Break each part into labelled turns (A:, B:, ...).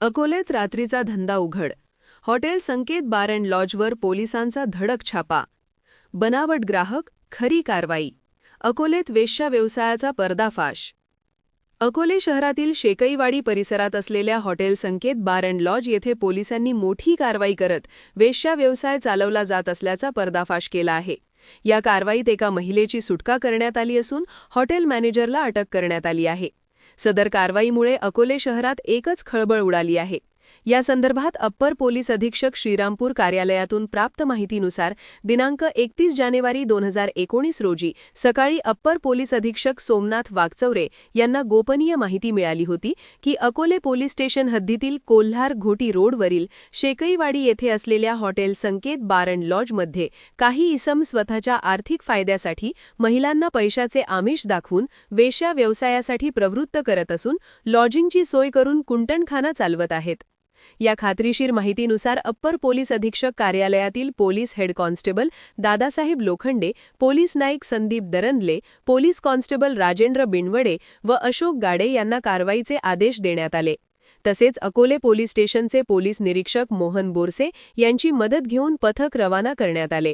A: अकोल्यात रात्रीचा धंदा उघड. हॉटेल संकेत बार अँड लॉजवर पोलिसांचा धडक छापा. बनावट ग्राहक खरी कारवाई. अकोलेत वेश्या व्यवसायाचा पर्दाफाश. अकोले शहरातील शेकईवाडी परिसरात असलेल्या hotel Sanket bar and lodge येथे पोलिसांनी मोठी कारवाई करत वेश्या व्यवसाय चालवला जात असल्याचा पर्दाफाश केला आहे. या कारवाईत एका महिलेची सुटका करण्यात आली असून हॉटेल मॅनेजरला अटक करण्यात आली आहे. सदर कारवाईमुळे अकोले शहरात एकच खळबळ उडाली आहे. या संदर्भात अप्पर पोलीस अधीक्षक श्रीरामपूर कार्यालयातून प्राप्त माहितीनुसार दिनांक एकतीस जानेवारी दोन हजार एकोणीस रोजी सकाळी अप्पर पोलीस अधीक्षक सोमनाथ वागचौरे यांना गोपनीय माहिती मिळाली होती की अकोले पोलीस स्टेशन हद्दीतील कोल्हार घोटी रोडवरील शेकईवाडी येथे असलेल्या हॉटेल संकेत बार अँड लॉजमध्ये काही इसम स्वतःच्या आर्थिक फायद्यासाठी महिलांना पैशाचे आमिष दाखवून वेश्या व्यवसायासाठी प्रवृत्त करत असून लॉजिंगची सोय करून कुंटणखाना चालवत आहेत. या खात्रीशीर माहितीनुसार अप्पर पोलीस अधीक्षक कार्यालयातील police head constable Dadasaheb Lokhande police naik Sandeep Darandale police constable Rajendra Binwade व अशोक गाडे यांना कारवाईचे आदेश देण्यात आले. तसेच अकोले पोलीस स्टेशनचे पोलीस निरीक्षक मोहन बोरसे यांची मदत घेऊन पथक रवाना करण्यात आले.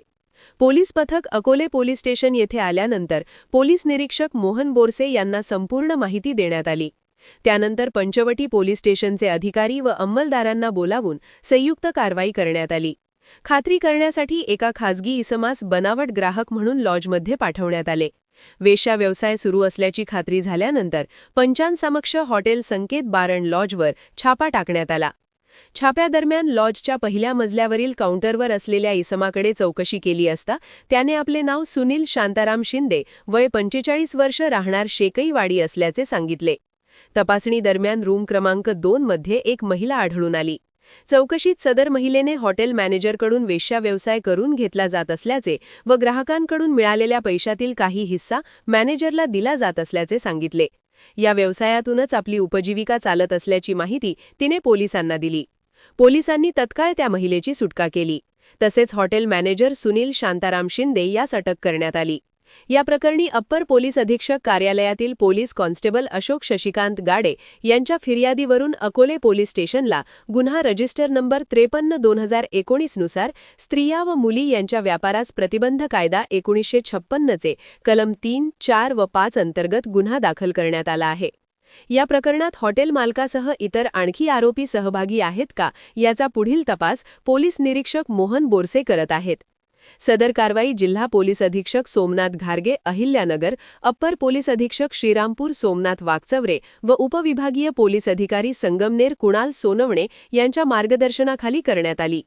A: पोलीस पथक अकोले पोलीस स्टेशन येथे आल्यानंतर पोलीस निरीक्षक मोहन बोरसे यांना संपूर्ण माहिती देण्यात आली. त्यानंतर पंचवटी पोलीस स्टेशनचे अधिकारी व अंमलदारांना बोलावून संयुक्त कारवाई करण्यात आली. खात्री करण्यासाठी एका खासगी इसमास बनावट ग्राहक म्हणून लॉजमध्ये पाठवण्यात आले. वेश्या व्यवसाय सुरू असल्याची खात्री झाल्यानंतर पंचांसमक्ष हॉटेल संकेत बारण लॉजवर छापा टाकण्यात आला. छाप्यादरम्यान लॉजच्या पहिल्या मजल्यावरील काउंटरवर असलेल्या इसमाकडे चौकशी केली असता त्याने आपले नाव सुनील शांताराम शिंदे वय पंचेचाळीस वर्ष राहणार शेकईवाडी असल्याचे सांगितले. तपासणी दरम्यान रूम क्रमांक दोन मध्ये एक महिला आढळून आली. चौकशीत सदर महिलेने हॉटेल मॅनेजरकडून वेश्या व्यवसाय करून घेतला जात असल्याचे व ग्राहकांकडून मिळालेल्या पैशातील काही हिस्सा मॅनेजरला दिला जात असल्याचे सांगितले. या व्यवसायातूनच आपली उपजीविका चालत असल्याची माहिती तिने पोलिसांना दिली. पोलिसांनी तत्काळ त्या महिलेची सुटका केली. तसेच हॉटेल मॅनेजर सुनील शांताराम शिंदे यास अटक करण्यात आली. या प्रकरणी अप्पर पोलीस अधीक्षक कार्यालयातील पोलीस कॉन्स्टेबल अशोक शशिकांत गाडे यांच्या फिर्यादीवरून अकोले पोलीस स्टेशनला गुन्हा रजिस्टर नंबर त्रेपन्न दोन हजार एकोणीसनुसार स्त्रिया व मुली यांच्या व्यापारास प्रतिबंध कायदा एकोणीसशे छप्पन्नचे कलम तीन चार व पाच अंतर्गत गुन्हा दाखल करण्यात आला आहे. या प्रकरणात हॉटेल मालकासह इतर आणखी आरोपी सहभागी आहेत का याचा पुढील तपास पोलीस निरीक्षक मोहन बोरसे करत आहेत. सदर कारवाई जिल्हा पोलीस अधीक्षक सोमनाथ घारगे अहिल्यानगर अप्पर पोलीस अधीक्षक श्रीरामपूर सोमनाथ वागचवरे व उपविभागीय पोलीस अधिकारी संगमनेर कुणाल सोनवणे यांच्या मार्गदर्शनाखाली करण्यात आली.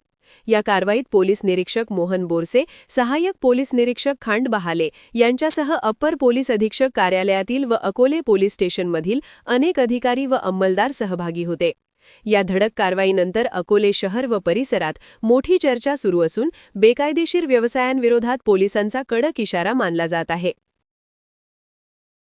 A: या कारवाईत पोलीस निरीक्षक मोहन बोरसे सहाय्यक पोलीस निरीक्षक खांड बहाले यांच्यासह अप्पर पोलीस अधीक्षक कार्यालयातील व अकोले पोलीस स्टेशनमधील अनेक अधिकारी व अंमलदार सहभागी होते. या धडक कारवाईनंतर अकोले शहर व परिसरात मोठी चर्चा सुरू असून बेकायदेशीर व्यवसायांविरोधात पोलिसांचा कडक इशारा मानला जात आहे.